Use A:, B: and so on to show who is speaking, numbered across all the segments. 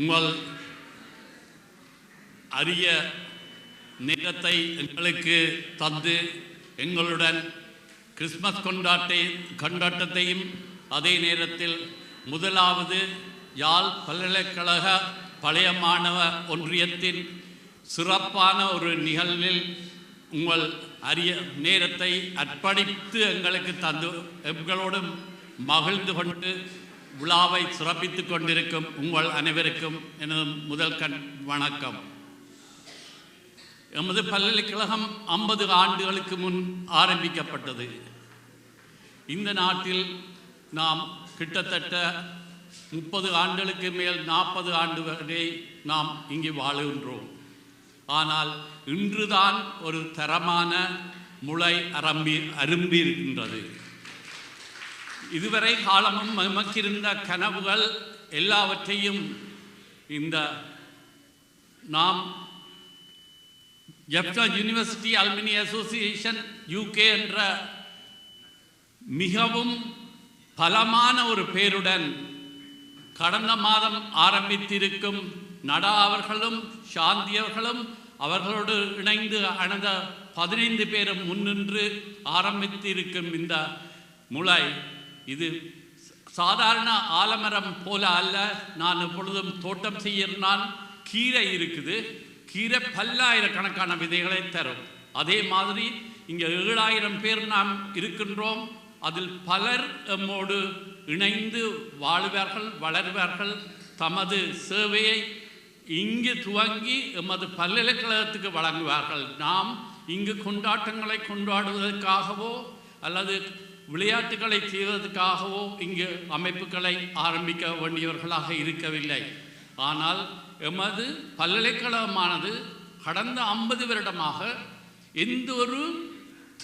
A: உங்கள் அரிய நேரத்தை எங்களுக்கு தந்து எங்களுடன் கிறிஸ்மஸ் கொண்டாட்டை கொண்டாட்டத்தையும் அதே நேரத்தில் முதலாவது யாழ் பல்கலைக்கழக பழைய மாணவ ஒன்றியத்தின் சிறப்பான ஒரு நிகழ்வில் உங்கள் அரிய நேரத்தை அர்ப்பணித்து எங்களுக்கு தந்து எங்களோடும் மகிழ்ந்து கொண்டு விழாவை சிறப்பித்துக் கொண்டிருக்கும் உங்கள் அனைவருக்கும் எனது முதல் கண் வணக்கம். எமது பல்கலைக்கழகம் ஐம்பது ஆண்டுகளுக்கு முன் ஆரம்பிக்கப்பட்டது. இந்த நாட்டில் நாம் கிட்டத்தட்ட முப்பது ஆண்டுகளுக்கு மேல் நாற்பது ஆண்டு வரை நாம் இங்கே வாழுகின்றோம். ஆனால் இன்றுதான் ஒரு தரமான முளை அரம்பி அரும்பி இருக்கின்றது இதுவரை காலமும் நமக்கிருந்த கனவுகள் எல்லாவற்றையும் இந்த நாம் Jaffna university alumni association UK என்ற மிகவும் பலமான ஒரு பேருடன் கடந்த மாதம் ஆரம்பித்திருக்கும் நடா அவர்களும் சாந்தி அவர்களும் அவர்களோடு இணைந்து அணைந்த பதினைந்து பேரும் முன்னின்று ஆரம்பித்திருக்கும் இந்த முளை. இது சாதாரண ஆலமரம் போல அல்ல. நான் எப்பொழுதும் தோட்டம் செய்யறனால் கீரை இருக்குது. கீரை பல்லாயிரக்கணக்கான விதைகளை தரும். அதே மாதிரி இங்கே ஏழாயிரம் பேர் நாம் இருக்கின்றோம். அதில் பலர் எம்மோடு இணைந்து வாழ்வார்கள் வளர்வார்கள். தமது சேவையை இங்கு துவங்கி எமது பல்கலைக்கழகத்துக்கு வழங்குவார்கள். நாம் இங்கு கொண்டாட்டங்களை கொண்டாடுவதற்காகவோ அல்லது விளையாட்டுகளை செய்வதற்காகவோ இங்கு அமைப்புகளை ஆரம்பிக்க வேண்டியவர்களாக இருக்கவில்லை. ஆனால் எமது பல்கலைக்கழகமானது கடந்த ஐம்பது வருடமாக எந்த ஒரு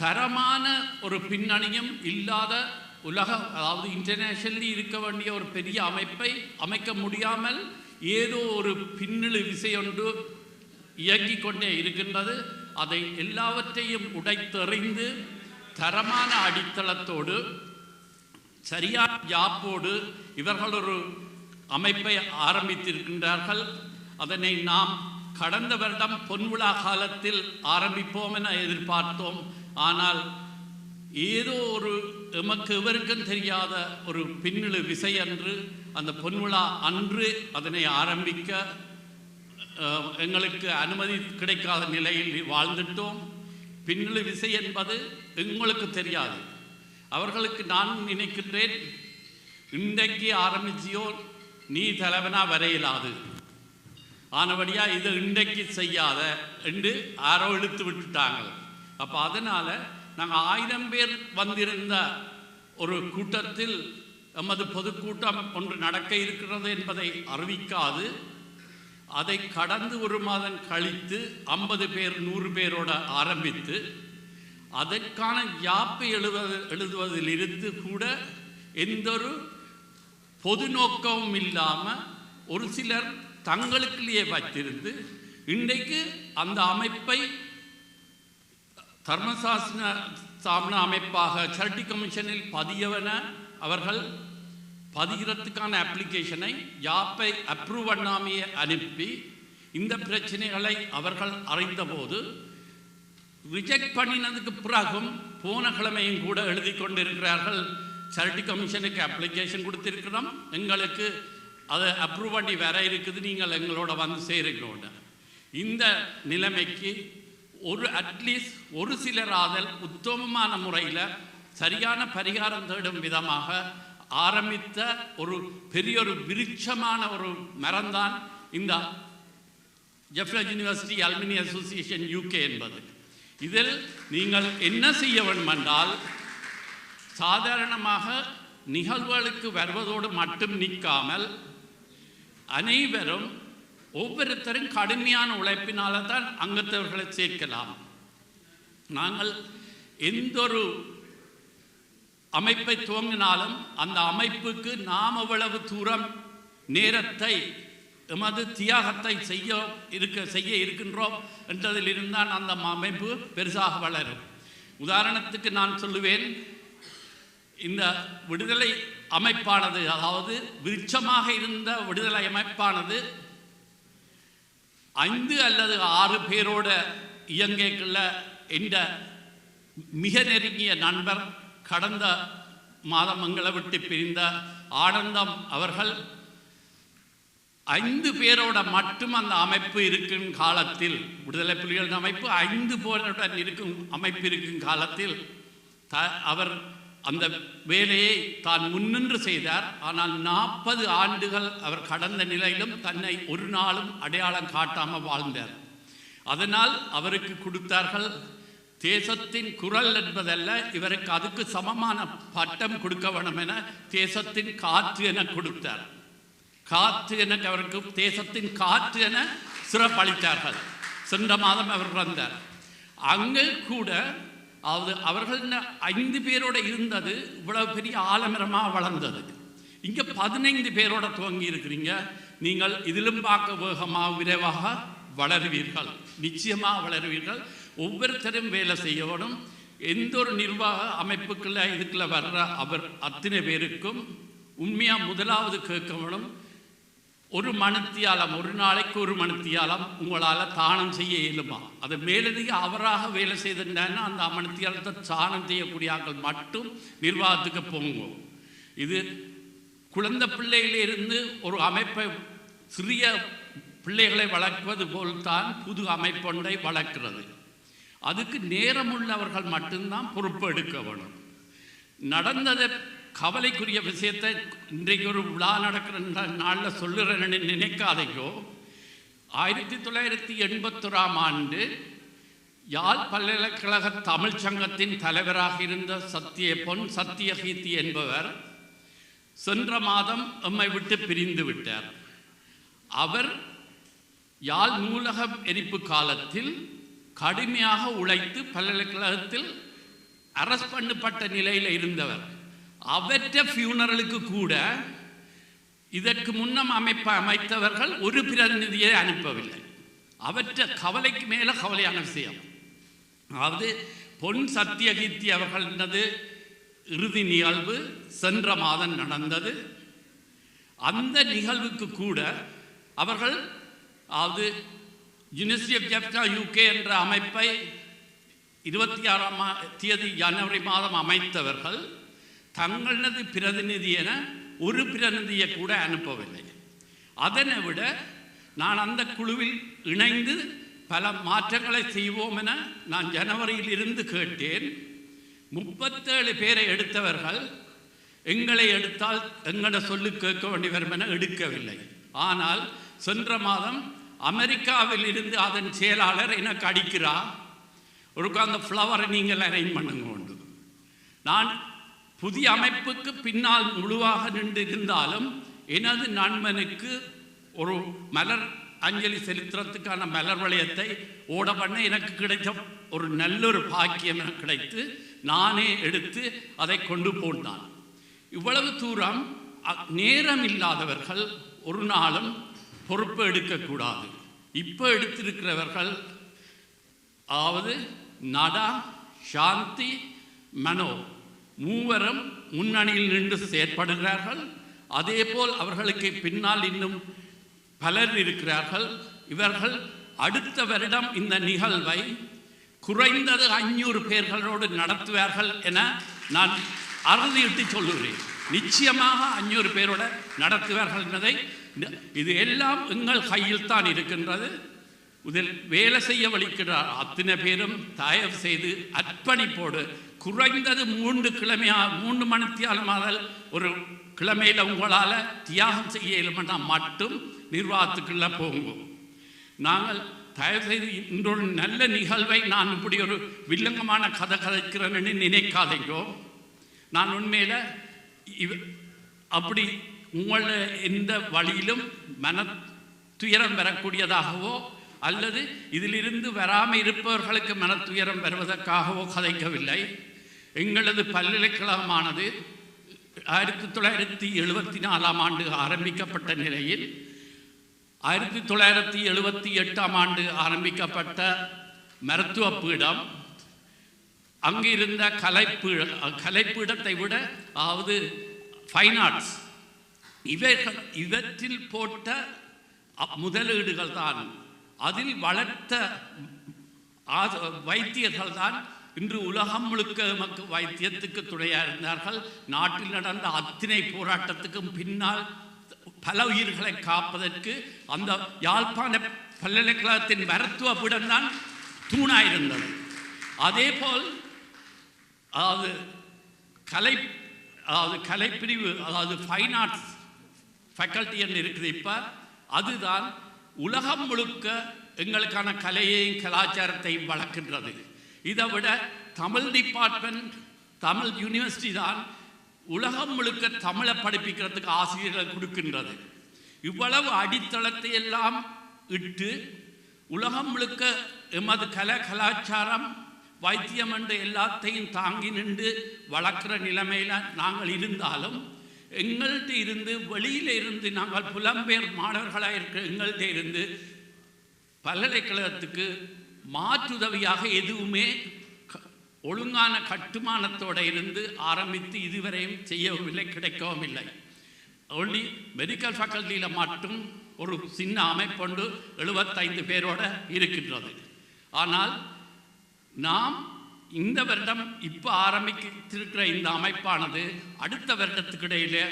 A: தரமான ஒரு பின்னணியும் இல்லாத உலக அதாவது இன்டர்நேஷனலி இருக்க வேண்டிய ஒரு பெரிய அமைப்பை அமைக்க முடியாமல் ஏதோ ஒரு பின்னணி விசையொன்று இயக்கிக் கொண்டே இருக்கின்றது. அதை எல்லாவற்றையும் உடைத்தெறிந்து தரமான அடித்தளத்தோடு சரியான ஜாப்போடு இவர்கள் ஒரு அமைப்பை ஆரம்பித்திருக்கின்றார்கள். அதனை நாம் கடந்த வருடம் பொன்விழா காலத்தில் ஆரம்பிப்போம் என எதிர்பார்த்தோம். ஆனால் ஏதோ ஒரு எமக்கு எவருக்கும் தெரியாத ஒரு பின்னிழு விசை அன்று அந்த பொன்விழா அன்று அதனை ஆரம்பிக்க எங்களுக்கு அனுமதி கிடைக்காத நிலையில் வாழ்ந்துட்டோம். பின்னணி விசை என்பது எங்களுக்கு தெரியாது. அவர்களுக்கு நான் நினைக்கின்றேன் இன்றைக்கு ஆரம்பிச்சியோ நீ தலைவனா வரையிலாது. ஆனபடியா இது இன்றைக்கு செய்யாத என்று யாரோ இழுத்து விட்டுட்டாங்க. அப்போ அதனால் நாங்கள் ஆயிரம் பேர் வந்திருந்த ஒரு கூட்டத்தில் எமது பொதுக்கூட்டம் ஒன்று நடக்க இருக்கிறது என்பதை அறிவிக்காது. அதை கடந்து ஒரு மாதம் கழித்து ஐம்பது பேர் நூறு பேரோட ஆரம்பித்து அதற்கான யாப்பை எழுதுவது எழுதுவதிலிருந்து கூட எந்த ஒரு பொது நோக்கமும் இல்லாமல் ஒரு சிலர் தங்களுக்குள்ளேயே வைத்திருந்து இன்றைக்கு அந்த அமைப்பை தர்மசாசன சாமன அமைப்பாக சர்டி கமிஷனில் பதியவன அவர்கள் பதிகிறதுக்கான அப்ளிகேஷனை யாப்பை அப்ரூவ் பண்ணாமையே அனுப்பி இந்த பிரச்சனைகளை அவர்கள் அறிந்தபோது ரிஜெக்ட் பண்ணினதுக்கு பிறகும் போன கிழமையும் கூட எழுதி கொண்டிருக்கிறார்கள். சர்டி கமிஷனுக்கு அப்ளிகேஷன் கொடுத்திருக்கிறோம். எங்களுக்கு அதை அப்ரூவ் பண்ணி வர இருக்குது. நீங்கள் எங்களோட வந்து சேருங்களோட. இந்த நிலைமைக்கு ஒரு அட்லீஸ்ட் ஒரு சிலராதல் உத்தமமான முறையில் சரியான பரிகாரம் தேடும் விதமாக ஆரம்பித்த ஒரு பெரிய ஒரு விருட்சமான ஒரு மரம்தான் இந்த Jaffna university alumni association UK என்பது. இதில் நீங்கள் என்ன செய்ய வேண்டும் என்றால் சாதாரணமாக நிகழ்வுகளுக்கு வருவதோடு மட்டும் நிற்காமல் அனைவரும் ஒவ்வொருத்தரும் கடுமையான உழைப்பினால தான் அங்கத்தவர்களை சேர்க்கலாம். நாங்கள் எந்த ஒரு அமைப்பை துவங்கினாலும் அந்த அமைப்புக்கு நாம் எவ்வளவு தூரம் நேரத்தை எமது தியாகத்தை செய்ய இருக்க செய்ய இருக்கின்றோம் என்றதில் இருந்தால் அந்த அமைப்பு பெருசாக வளரும். உதாரணத்துக்கு நான் சொல்லுவேன் இந்த விடுதலை அமைப்பானது அதாவது விருட்சமாக இருந்த விடுதலை அமைப்பானது ஐந்து அல்லது ஆறு பேரோட இயங்கக்குள்ள என்ற மிக நெருங்கிய நண்பர் கடந்த மாதம் எங்களை விட்டு பிரிந்த ஆனந்தம் அவர்கள் ஐந்து பேரோட மட்டும் அந்த அமைப்பு இருக்கும் காலத்தில் விடுதலை புலிகளின் அமைப்பு ஐந்து பேருடன் இருக்கும் அமைப்பு இருக்கும் காலத்தில் த அவர் அந்த வேலையை தான் முன்னின்று செய்தார். ஆனால் நாற்பது ஆண்டுகள் அவர் கடந்த நிலையிலும் தன்னை ஒரு நாளும் அடையாளம் காட்டாமல் வாழ்ந்தார். அதனால் அவருக்கு கொடுத்தார்கள் தேசத்தின் குரல் என்பதல்ல இவருக்கு அதுக்கு சமமான பட்டம் கொடுக்க வேணும் என தேசத்தின் காற்று என கொடுத்தார். காற்று என அவருக்கு தேசத்தின் காற்று என சிறப்பளித்தார்கள். சென்ற மாதம் அவர் இறந்தார் அங்கே கூட அது அவர்கள் ஐந்து பேரோட இருந்தது இவ்வளவு பெரிய ஆலமரமாக வளர்ந்தது. இங்கே பதினைந்து பேரோட துவங்கி இருக்கிறீங்க. நீங்கள் இதிலும் பார்க்க வேகமாக விரைவாக வளருவீர்கள். நிச்சயமாக வளருவீர்கள். ஒவ்வொருத்தரும் வேலை செய்யணும். எந்த ஒரு நிர்வாக அமைப்புக்குள்ள இதுக்குள்ள வர்ற அவர் அத்தனை பேருக்கும் உண்மையாக முதலாவது கேட்கணும் ஒரு மனத்தியாலம் ஒரு நாளைக்கு ஒரு மணித்தியாலம் உங்களால் தானம் செய்ய இயலுமா? அது மேலதிக அவராக வேலை செய்திருந்தாங்கன்னா அந்த மணித்தியாலத்தை தானம் செய்யக்கூடிய ஆட்கள் மட்டும் நிர்வாகத்துக்கு போங்க. இது குழந்தை பிள்ளையிலிருந்து ஒரு அமைப்பை சிறிய பிள்ளைகளை வளர்ப்பது போல்தான் புது அமைப்பொன்றை வளர்க்கிறது. அதுக்கு நேரமுள்ளவர்கள் மட்டும்தான் பொறுப்பு எடுக்க வேணும். நடந்ததை கவலைக்குரிய விஷயத்தை இன்றைக்கு ஒரு விழா நடக்கிற நாளில் சொல்லுறேன்னு நினைக்காதையோ ஆயிரத்தி தொள்ளாயிரத்தி எண்பத்தொராம் ஆண்டு யாழ் பல்கலைக்கழக தமிழ் சங்கத்தின் தலைவராக இருந்த சத்திய பொன் சத்தியகீர்த்தி என்பவர் சென்ற மாதம் எம்மை விட்டு பிரிந்து விட்டார். அவர் யாழ் நூலகம் எரிப்பு காலத்தில் கடுமையாக உழைத்து பல்கலைக்கழகத்தில் அரசு பண்ணப்பட்ட நிலையில் இருந்தவர். அவற்ற ஃபியூனரலுக்கு கூட இதற்கு முன்னம் அமைப்பை அமைத்தவர்கள் ஒரு பிரதிநிதியை அனுப்பவில்லை. அவற்ற கவலைக்கு மேலே கவலையான விஷயம் அதாவது பொன் சத்தியகீர்த்தி அவர்களது இறுதி நிகழ்வு சென்ற மாதம் நடந்தது. அந்த நிகழ்வுக்கு கூட அவர்கள் அதாவது யூனிவர்சிட்டி ஆஃப் ஜெப்டா யூகே என்ற அமைப்பை இருபத்தி ஆறாம் தேதி ஜனவரி மாதம் அமைத்தவர்கள் தங்களது பிரதிநிதி என ஒரு பிரதிநிதியை கூட அனுப்பவில்லை. அதனை விட நான் அந்த குழுவில் இணைந்து பல மாற்றங்களை செய்வோம் என நான் ஜனவரியில் இருந்து கேட்டேன். முப்பத்தேழு பேரை எடுத்தவர்கள் எங்களை எடுத்தால் எங்களோட சொல்லு கேட்க வேண்டி வரும் என எடுக்கவில்லை. ஆனால் சென்ற மாதம் அமெரிக்காவில் இருந்து அதன் செயலாளர் எனக்கு அடிக்கிறா? ஒருக்கா அந்த ஃப்ளவரை நீங்கள் அரேஞ்ச் பண்ணுங்க உண்டு நான் புதிய அமைப்புக்கு பின்னால் முழுவாக நின்று இருந்தாலும் எனது நண்பனுக்கு ஒரு மலர் அஞ்சலி செலுத்துறதுக்கான மலர் வளையத்தை ஓட பண்ண எனக்கு கிடைத்த ஒரு நல்ல ஒரு பாக்கியம் எனக்கு கிடைத்து நானே எடுத்து அதை கொண்டு போனான் இவ்வளவு தூரம் நேரம் இல்லாதவர்கள் ஒரு நாளும் பொறுப்பு எடுக்கக்கூடாது. இப்போ எடுத்திருக்கிறவர்கள் அதாவது நடா சாந்தி மனோ மூவரும் முன்னணியில் நின்று செயற்படுகிறார்கள். அதேபோல் அவர்களுக்கு பின்னால் இன்னும் பலர் இருக்கிறார்கள். இவர்கள் அடுத்த வருடம் இந்த நிகழ்வை குறைந்தது ஐநூறு பேர்களோடு நடத்துவார்கள் என நான் அறுதியிட்டு சொல்லுகிறேன். நிச்சயமாக அஞ்சூறு பேரோட நடத்துவார்கள் என்பதை இது எல்லாம் எங்கள் கையில் தான் இருக்கின்றது. இதில் வேலை செய்ய வலிக்கிறார் அத்தனை பேரும் தயவு செய்து அர்ப்பணிப்போடு குறைந்தது மூன்று கிழமையா மூன்று மணித்தியாலமாதல் ஒரு கிழமையில் உங்களால் தியாகம் செய்ய இயலுமென்னா மட்டும் நிர்வாகத்துக்குள்ள போகும் நாங்கள் தயவு செய்து இன்றொரு நல்ல நிகழ்வை நான் இப்படி ஒரு வில்லங்கமான கதை கதைக்கிறேன்னு நினைக்காதீங்கோ. நான் உண்மையில் அப்படி உங்களை எந்த வழியிலும் மன துயரம் பெறக்கூடியதாகவோ அல்லது இதிலிருந்து வராமல் இருப்பவர்களுக்கு மன துயரம் பெறுவதற்காகவோ கதைக்கவில்லை. எங்களது பல்கலைக்கழகமானது ஆயிரத்தி தொள்ளாயிரத்தி எழுபத்தி நாலாம் ஆண்டு ஆரம்பிக்கப்பட்ட நிலையில் ஆயிரத்தி தொள்ளாயிரத்தி எழுபத்தி எட்டாம் ஆண்டு ஆரம்பிக்கப்பட்ட மருத்துவ பீடம் அங்கிருந்த இருந்த கலைப்பீட கலைப்பீடத்தை விட அதாவது ஃபைன் ஆர்ட்ஸ் இவைகள் இவற்றில் போட்ட முதலீடுகள் தான் அதில் வளர்த்த ஆத- வைத்தியர்கள் தான் இன்று உலகம் முழுக்க நமக்கு வைத்தியத்துக்கு துணையாக இருந்தார்கள். நாட்டில் நடந்த அத்தனை போராட்டத்துக்கும் பின்னால் பல உயிர்களை காப்பதற்கு அந்த யாழ்ப்பாண பல்கலைக்கழகத்தின் மருத்துவ பீடம்தான் தூணாயிருந்தது. அதே அதேபோல் அதாவது கலை அதாவது கலைப்பிரிவு அதாவது ஃபைன் ஆர்ட்ஸ் ஃபேக்கல்ட்டி என்று இருக்குது இப்போ. அதுதான் உலகம் முழுக்க எங்களுக்கான கலையையும் கலாச்சாரத்தையும் வளர்க்கின்றது. இதை விட தமிழ் டிபார்ட்மெண்ட் தமிழ் யூனிவர்சிட்டி தான் உலகம் முழுக்க தமிழை படிப்பிக்கிறதுக்கு ஆசிரியர்கள் கொடுக்கின்றது. இவ்வளவு அடித்தளத்தை எல்லாம் இட்டு உலகம் முழுக்க எமது கலை கலாச்சாரம் வைத்தியம் என்று எல்லாத்தையும் தாங்கி நின்று வளர்க்குற நிலைமையில் நாங்கள் இருந்தாலும் எங்கள்கிட்ட இருந்து வெளியில இருந்து நாங்கள் புலம்பெயர் மாணவர்களாக இருக்கிற எங்கள்கிட்ட இருந்து பல்கலைக்கழகத்துக்கு மாற்றுதவியாக எதுவுமே க- ஒழுங்கான கட்டுமானத்தோடு இருந்து ஆரம்பித்து இதுவரையும் செய்யவும் இல்லை கிடைக்கவும் இல்லை ஒன்லி மெடிக்கல் ஃபேக்கல்ட்டியில் மட்டும் ஒரு சின்ன அமைப்பொண்டு எழுபத்தைந்து பேரோடு இருக்கின்றது. ஆனால் நாம் இந்த வருடம் இப்போ ஆரம்பித்திருக்கிற இந்த அமைப்பானது அடுத்த வருடத்துக்கிடையிலே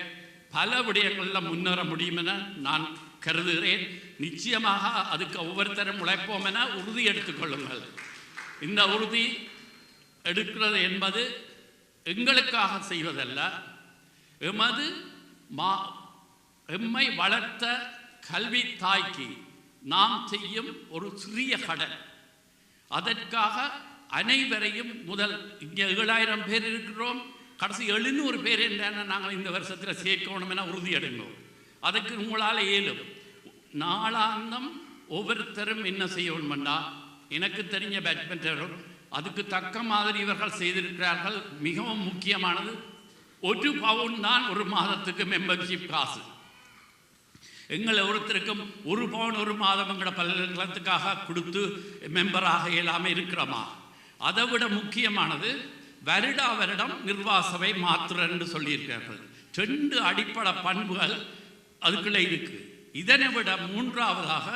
A: பல விடயங்களில் முன்னேற முடியும் என நான் கருதுகிறேன். நிச்சயமாக அதுக்கு ஒவ்வொருத்தரும் உழைப்போம் என உறுதி எடுத்துக்கொள்ளுங்கள் இந்த உறுதி எடுக்கிறது என்பது எங்களுக்காக செய்வதல்ல. எமது மா எம்மை வளர்த்த கல்வி தாய்க்கு நாம் செய்யும் ஒரு சிறிய கடன். அதற்காக அனைவரையும் முதல் இங்கே ஏழாயிரம் பேர் இருக்கிறோம். கடைசி எழுநூறு பேர் என்ன நாங்கள் இந்த வருஷத்தில் சேர்க்கணும் என உறுதி எடுங்கோம் அதுக்கு உங்களால் இயலும். நாளாந்தம் ஒவ்வொருத்தரும் என்ன செய்யணும்னா எனக்கு தெரிஞ்ச பேட்மிண்டனும் அதுக்கு தக்க மாதிரி இவர்கள் செய்திருக்கிறார்கள். மிகவும் முக்கியமானது. ஒரு பவுன் தான் ஒரு மாதத்துக்கு மெம்பர்ஷிப் காசு. எங்களை ஒருத்தருக்கும் ஒரு பவுன் ஒரு மாதம் எங்களோட பல்கலைக்கழகத்துக்காக கொடுத்து மெம்பராக எல்லாமே இருக்கிறோமா? அதை விட முக்கியமானது வருடா வருடம் நிர்வாசவை மாத்திரன்னு சொல்லியிருக்கிறார்கள் ரெண்டு அடிப்படை பண்புகள் அதுக்குள்ளே இருக்கு. இதனை விட மூன்றாவதாக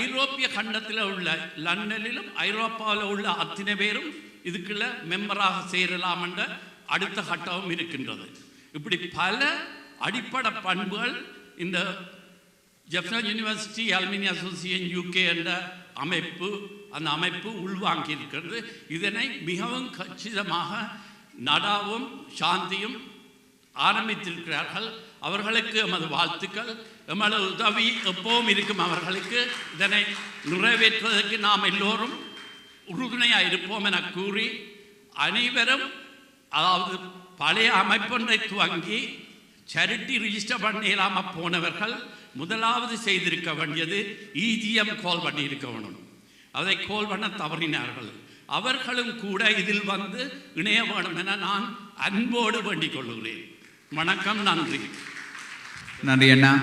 A: ஐரோப்பிய கண்டத்தில் உள்ள லண்டனிலும் ஐரோப்பாவில் உள்ள அத்தனை பேரும் இதுக்குள்ள மெம்பராக சேரலாம் என்ற அடுத்த கட்டமும் இருக்கின்றது. இப்படி பல அடிப்படை பண்புகள் இந்த Jaffna university alumni association UK என்ற அமைப்பு அந்த அமைப்பு உள்வாங்கி இருக்கிறது இதனை மிகவும் கச்சிதமாக நடாவும் சாந்தியும் ஆரம்பித்திருக்கிறார்கள். அவர்களுக்கு எமது வாழ்த்துக்கள். எமது உதவி எப்பவும் இருக்கும் அவர்களுக்கு. இதனை நிறைவேற்றுவதற்கு நாம் எல்லோரும் உறுதுணையாக இருப்போம் என கூறி அனைவரும் அதாவது பழைய அமைப்பொன்றை துவங்கி சரிட்டி ரிஜிஸ்டர் பண்ணிடாமல் போனவர்கள் முதலாவது செய்திருக்க வேண்டியது இஜிஎம் கால் பண்ணியிருக்க வேணும். அதை கோல் பண்ண தவறினார்கள். அவர்களும் கூட இதில் வந்து இணைய வேண்டும் என நான் அன்போடு வேண்டிக் கொள்கிறேன். வணக்கம் நன்றி.
B: நன்றி அண்ணா.